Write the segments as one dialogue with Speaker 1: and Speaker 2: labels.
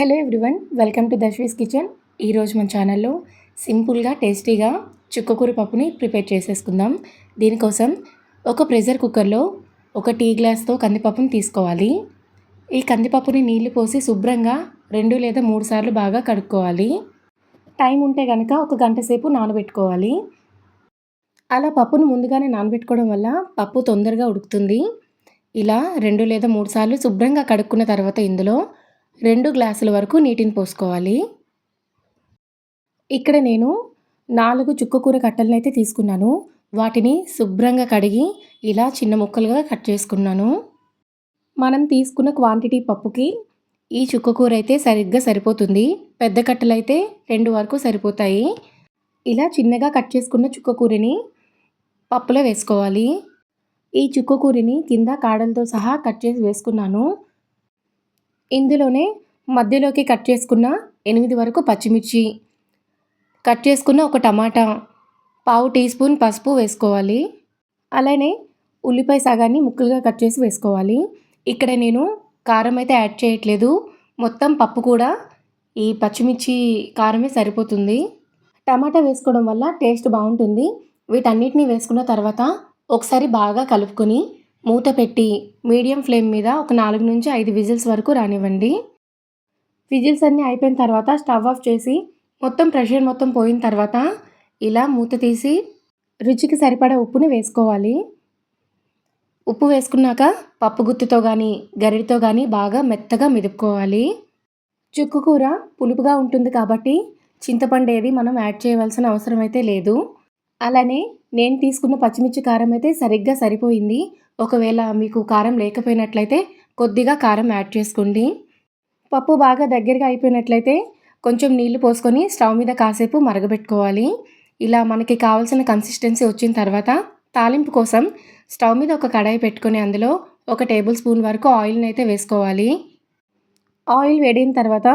Speaker 1: Hello everyone welcome to Dashvis kitchen. ఈరోజు మన ఛానల్లో సింపుల్గా టేస్టీగా చుక్కకూర పప్పుని ప్రిపేర్ చేసేసుకుందాం. దీనికోసం ఒక ప్రెషర్ కుక్కర్లో ఒక టీ గ్లాస్తో కందిపప్పుని తీసుకోవాలి. ఈ కందిపప్పుని నీళ్ళు పోసి శుభ్రంగా రెండు లేదా మూడు సార్లు బాగా కడుక్కోవాలి. టైం ఉంటే కనుక ఒక గంట సేపు నానబెట్టుకోవాలి. అలా పప్పును ముందుగానే నానబెట్టుకోవడం వల్ల పప్పు తొందరగా ఉడుకుతుంది. ఇలా రెండు లేదా మూడు సార్లు శుభ్రంగా కడుక్కున్న తర్వాత ఇందులో రెండు గ్లాసుల వరకు నీటిని పోసుకోవాలి. ఇక్కడ నేను నాలుగు చుక్కకూర కట్టలను అయితే తీసుకున్నాను. వాటిని శుభ్రంగా కడిగి ఇలా చిన్న ముక్కలుగా కట్ చేసుకున్నాను. మనం తీసుకున్న క్వాంటిటీ పప్పుకి ఈ చుక్కకూర అయితే సరిగ్గా సరిపోతుంది. పెద్ద కట్టలు అయితే రెండు వరకు సరిపోతాయి. ఇలా చిన్నగా కట్ చేసుకున్న చుక్కకూరని పప్పులో వేసుకోవాలి. ఈ చుక్కకూరని కింద కాడలతో సహా కట్ చేసి వేసుకున్నాను. ఇందులోనే మధ్యలోకి కట్ చేసుకున్న ఎనిమిది వరకు పచ్చిమిర్చి కట్ చేసుకున్న ఒక టమాటా పావు టీ స్పూన్ పసుపు వేసుకోవాలి. అలానే ఉల్లిపాయ సగాన్ని ముక్కలుగా కట్ చేసి వేసుకోవాలి. ఇక్కడ నేను కారం అయితే యాడ్ చేయట్లేదు. మొత్తం పప్పు కూడా ఈ పచ్చిమిర్చి కారమే సరిపోతుంది. టమాటా వేసుకోవడం వల్ల టేస్ట్ బాగుంటుంది. వీటన్నిటిని వేసుకున్న తర్వాత ఒకసారి బాగా కలుపుకొని మూత పెట్టి మీడియం ఫ్లేమ్ మీద ఒక నాలుగు నుంచి ఐదు విజిల్స్ వరకు రానివ్వండి. విజిల్స్ అన్నీ అయిపోయిన తర్వాత స్టవ్ ఆఫ్ చేసి మొత్తం ప్రెషర్ మొత్తం పోయిన తర్వాత ఇలా మూత తీసి రుచికి సరిపడా ఉప్పుని వేసుకోవాలి. ఉప్పు వేసుకున్నాక పప్పు గుత్తితో కానీ గరిటితో కానీ బాగా మెత్తగా మెదుపుకోవాలి. చుక్కుకూర పులుపుగా ఉంటుంది కాబట్టి చింతపండు ఏది మనం యాడ్ చేయవలసిన అవసరం అయితే లేదు. అలానే నేను తీసుకున్న పచ్చిమిర్చి కారం అయితే సరిగ్గా సరిపోయింది. ఒకవేళ మీకు కారం లేకపోయినట్లయితే కొద్దిగా కారం యాడ్ చేసుకోండి. పప్పు బాగా దగ్గరగా అయిపోయినట్లయితే కొంచెం నీళ్ళు పోసుకొని స్టవ్ మీద కాసేపు మరగబెట్టుకోవాలి. ఇలా మనకి కావాల్సిన కన్సిస్టెన్సీ వచ్చిన తర్వాత తాలింపు కోసం స్టవ్ మీద ఒక కడాయి పెట్టుకొని అందులో ఒక టేబుల్ స్పూన్ వరకు ఆయిల్ని అయితే వేసుకోవాలి. ఆయిల్ వేడిన తర్వాత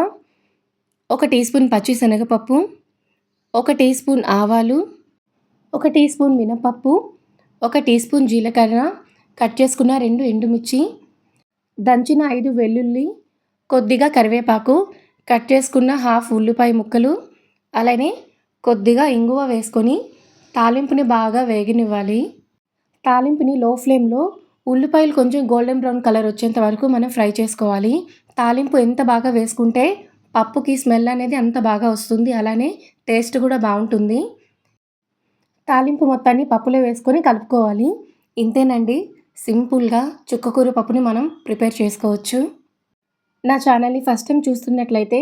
Speaker 1: ఒక టీ స్పూన్ పచ్చి శనగపప్పు ఒక టీ స్పూన్ ఆవాలు ఒక టీ స్పూన్ మినపప్పు ఒక టీ స్పూన్ జీలకర్ర కట్ చేసుకున్న రెండు ఎండుమిర్చి దంచిన ఐదు వెల్లుల్లి కొద్దిగా కరివేపాకు కట్ చేసుకున్న హాఫ్ ఉల్లిపాయ ముక్కలు అలానే కొద్దిగా ఇంగువ వేసుకొని తాలింపుని బాగా వేగనివ్వాలి. తాలింపుని లో ఫ్లేమ్లో ఉల్లిపాయలు కొంచెం గోల్డెన్ బ్రౌన్ కలర్ వచ్చేంత వరకు మనం ఫ్రై చేసుకోవాలి. తాలింపు ఎంత బాగా వేసుకుంటే పప్పుకి స్మెల్ అనేది అంత బాగా వస్తుంది. అలానే టేస్ట్ కూడా బాగుంటుంది. తాలింపు మొత్తాన్ని పప్పులో వేసుకొని కలుపుకోవాలి. ఇంతేనండి. సింపుల్గా చుక్కకూర పప్పుని మనం ప్రిపేర్ చేసుకోవచ్చు. నా ఛానల్ని ఫస్ట్ టైం చూస్తున్నట్లయితే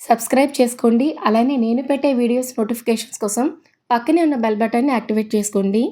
Speaker 1: సబ్స్క్రైబ్ చేసుకోండి. అలానే నేను పెట్టే వీడియోస్ నోటిఫికేషన్స్ కోసం పక్కనే ఉన్న బెల్ బటన్ని యాక్టివేట్ చేసుకోండి.